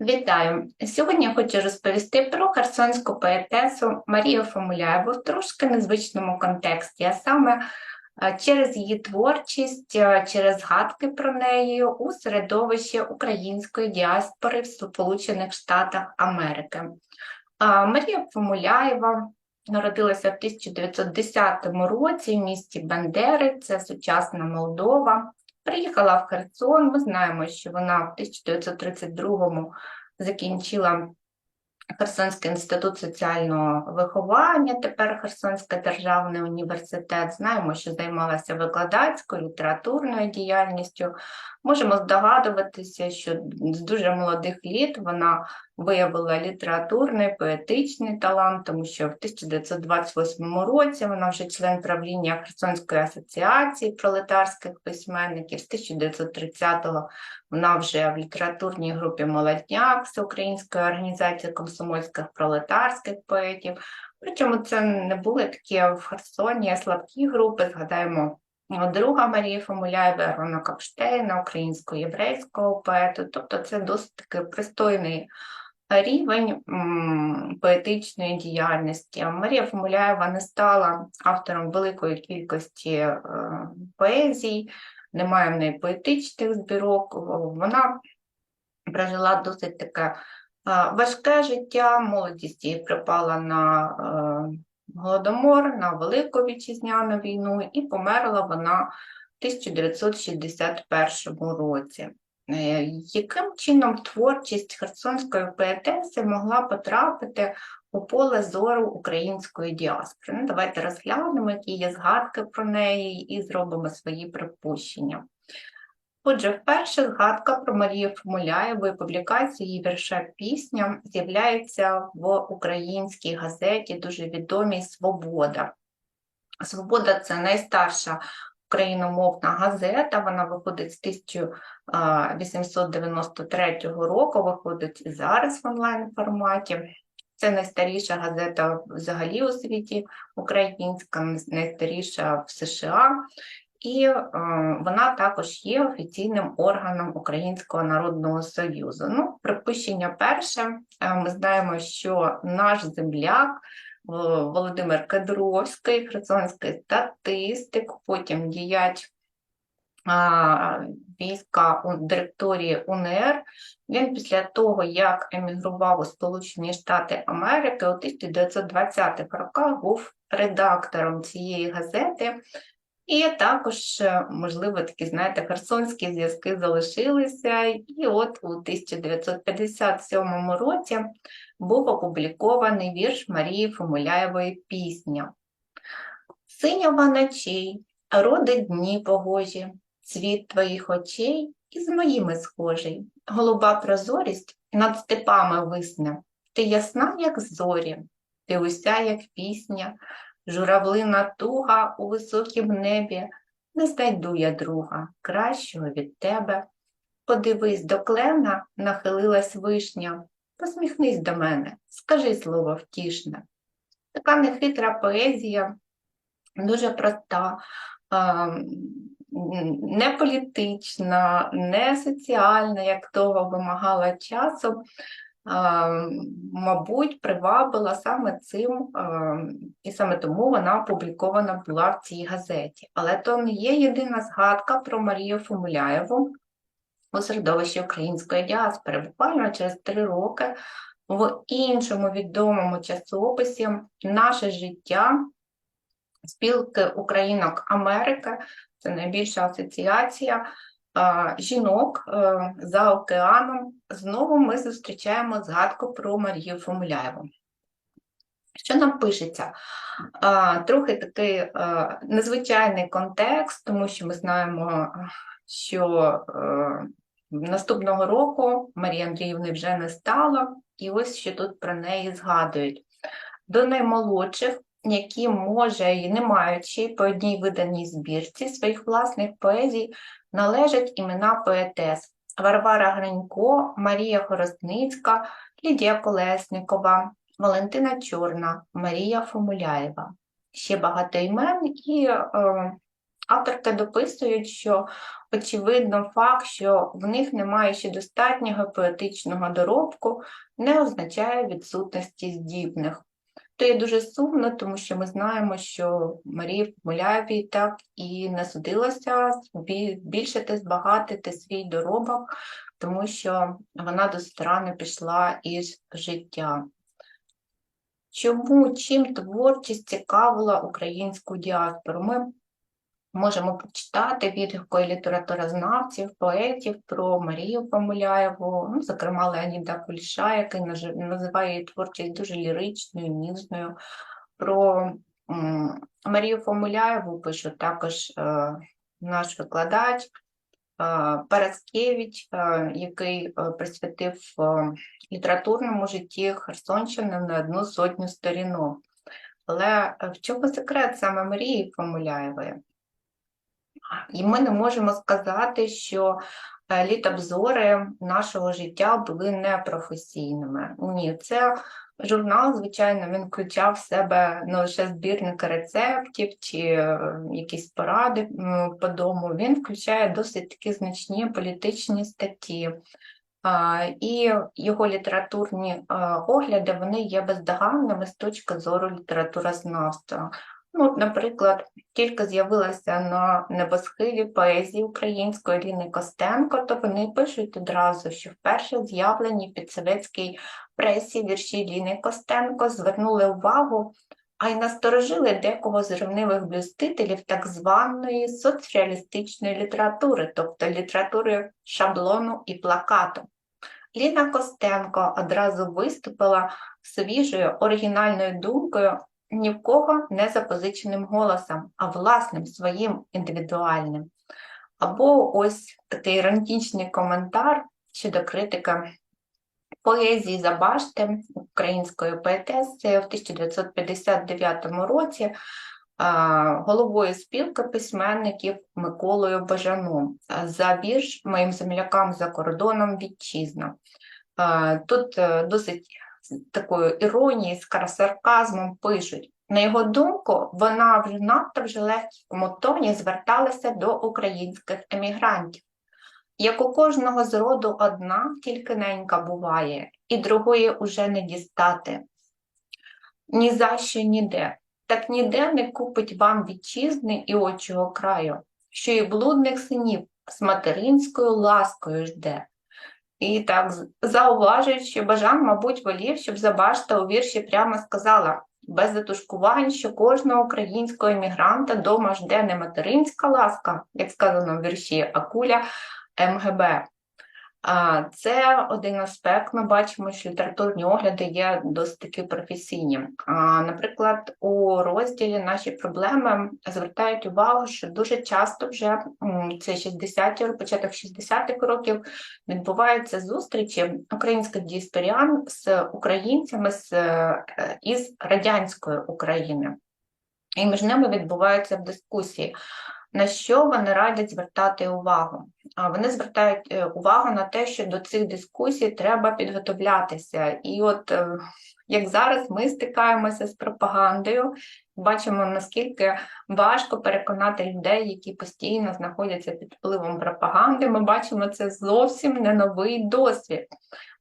Вітаю! Сьогодні я хочу розповісти про херсонську поетесу Марію Фомуляєву в трошки незвичному контексті, а саме через її творчість, через згадки про неї у середовищі української діаспори в Сполучених Штатах Америки. Марія Фомуляєва народилася в 1910 році в місті Бандери, це сучасна Молдова. Приїхала в Херсон. Ми знаємо, що вона в 1932-му закінчила Херсонський інститут соціального виховання, тепер Херсонський державний університет. Знаємо, що займалася викладацькою, літературною діяльністю. Можемо здогадуватися, що з дуже молодих літ вона виявила літературний, поетичний талант, тому що в 1928 році вона вже член правління Херсонської асоціації пролетарських письменників, з 1930-го вона вже в літературній групі Молодняк Всеукраїнської організації комсомольських пролетарських поетів. Причому це не були такі в Херсоні слабкі групи, згадаємо. Друга Марія Фомуляєва, Рона Капштейна, українсько-єврейського поету, тобто це досить таки пристойний рівень поетичної діяльності. Марія Фомуляєва не стала автором великої кількості е, поезій, немає в неї поетичних збірок. Вона прожила досить таке е, важке життя, молодість її припала на е, голодомор, на Велику Вітчизняну війну, і померла вона в 1961 році. Е, яким чином творчість херсонської поетеси могла потрапити у поле зору української діаспори? Ну, Давайте розглянемо, які є згадки про неї, і зробимо свої припущення. Отже, вперше згадка про Марію Фомуляєву і публікацію її вірша пісня з'являється в українській газеті, дуже відомій Свобода. Свобода це найстарша україномовна газета, вона виходить з 1893 року, виходить і зараз в онлайн форматі. Це найстаріша газета взагалі у світі українська, найстаріша в США, і е, вона також є офіційним органом Українського народного союзу. Ну, припущення перше, е, ми знаємо, що наш земляк. Володимир Кедровський, херсонський статистик, потім діяч війська у директорії УНР. Він після того, як емігрував у Сполучені Штати Америки, у 1920-х роках був редактором цієї газети. І також, можливо, такі, знаєте, херсонські зв'язки залишилися. І от у 1957 році був опублікований вірш Марії Фомуляєвої пісня. Синява ночей, роди дні погожі, цвіт твоїх очей із моїми схожий, голуба прозорість над степами висне, ти ясна, як зорі, ти уся, як пісня, журавлина туга у високім небі, не знайду я друга, кращого від тебе. Подивись, до клена нахилилась вишня, посміхнись до мене, скажи слово втішне. Така нехитра поезія, дуже проста, не політична, не соціальна, як того вимагала часу, мабуть, привабила саме цим, і саме тому вона опублікована була в цій газеті. Але то не є єдина згадка про Марію Фомуляєву у середовищі української діаспори. Буквально через три роки в іншому відомому часописі Наше життя спілки Українок Америки, це найбільша асоціація жінок е, за океаном. Знову ми зустрічаємо згадку про Марію Фомуляєву. Що нам пишеться? Трохи такий е, незвичайний контекст, тому що ми знаємо, що е, наступного року Марії Андріївни вже не стало, і ось що тут про неї згадують. До наймолодших, які, може, і не маючи по одній виданій збірці своїх власних поезій, належать імена поетес Варвара Гринько, Марія Хоростницька, Лідія Колесникова, Валентина Чорна, Марія Фомуляєва. Ще багато імен, і е, Авторки дописують, що очевидно факт, що в них немає ще достатнього поетичного доробку, не означає відсутності здібних. То є дуже сумно, тому що ми знаємо, що Марії Мулявій так і збі- збільшити, збагатити свій доробок, тому що вона досить рано пішла із життя. Чому чим творчість цікавила українську діаспору? Ми можемо почитати відгуки літературознавців, поетів про Марію Помиляєву, ну, зокрема Леоніда Куліша, який називає її творчість дуже ліричною, ніжною. Про Марію Помиляєву пише також е, наш викладач е, Параскевич, е, який е, присвятив літературному житті Херсонщини на одну сотню сторінок. Але в чому секрет саме Марії Помиляєвої? І ми не можемо сказати, що е, літобзори нашого життя були непрофесійними. Ні, це журнал, звичайно, він включав в себе не лише збірники рецептів чи е, якісь поради по дому, він включає досить такі значні політичні статті. І його літературні огляди вони є бездоганними з точки зору літературознавства. Ну, наприклад, тільки з'явилася на небосхилі поезії української Ліни Костенко, то вони пишуть одразу, що вперше з'явлені в підсоветській пресі вірші Ліни Костенко звернули увагу, а й насторожили декого з ревнивих блюстителів так званої соцреалістичної літератури, тобто літератури шаблону і плакату. Ліна Костенко одразу виступила свіжою оригінальною думкою ні в кого не запозиченим голосом, а власним своїм індивідуальним. Або ось такий іронічний коментар щодо критика поезії Забашти української поетеси в 1959 році головою спілки письменників Миколою Бажаном за вірш моїм землякам за кордоном вітчизна. Тут е, досить такою іронією, сарказмом пишуть. На його думку, вона вже надто вже легкому тоні зверталася до українських емігрантів. Як у кожного з роду одна, тільки ненька буває, і другої уже не дістати. Ні за що ніде. Так ніде не купить вам вітчизни і очого краю, що і блудних синів з материнською ласкою жде. І так зауважують, що Бажан, мабуть, волів, щоб Забашта у вірші прямо сказала без затушкувань, що кожного українського емігранта дома жде не материнська ласка, як сказано в вірші, а куля МГБ. Це один аспект. Ми бачимо, що літературні огляди є досить таки професійні. Наприклад, у розділі наші проблеми звертають увагу, що дуже часто вже це 60-ті роки, початок 60-х років відбуваються зустрічі українських діаспоріан з українцями з, е, із радянської України. І між ними відбуваються дискусії. На що вони радять звертати увагу? Вони звертають е, увагу на те, що до цих дискусій треба підготовлятися. І от е, як зараз ми стикаємося з пропагандою, бачимо, наскільки важко переконати людей, які постійно знаходяться під впливом пропаганди. Ми бачимо це зовсім не новий досвід.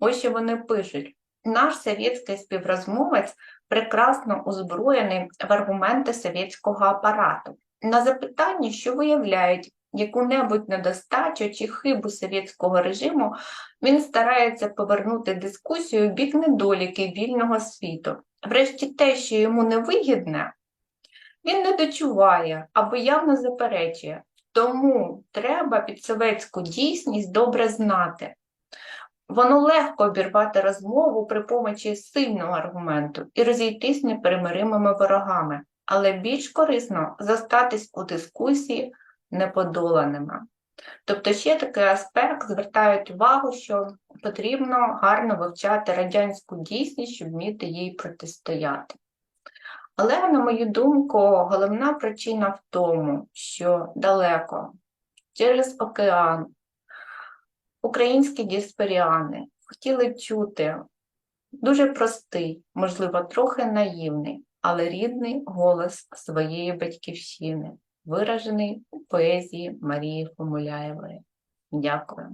Ось що вони пишуть: наш совєтський співрозмовець прекрасно озброєний в аргументи совєтського апарату. На запитання, що виявляють яку-небудь недостачу чи хибу совєтського режиму, він старається повернути дискусію в бік недоліків вільного світу. Врешті те, що йому невигідне, він не дочуває або явно заперечує. Тому треба підсоветську дійсність добре знати. Воно легко обірвати розмову при помочі сильного аргументу і розійтись непримиримими ворогами, але більш корисно зостатись у дискусії неподоланими. Тобто ще такий аспект звертають увагу, що потрібно гарно вивчати радянську дійсність, щоб вміти їй протистояти. Але, на мою думку, головна причина в тому, що далеко через океан українські діаспоріани хотіли чути дуже простий, можливо, трохи наївний, але рідний голос своєї батьківщини. Виражений у поезії Марії Фомуляєвої. Дякую.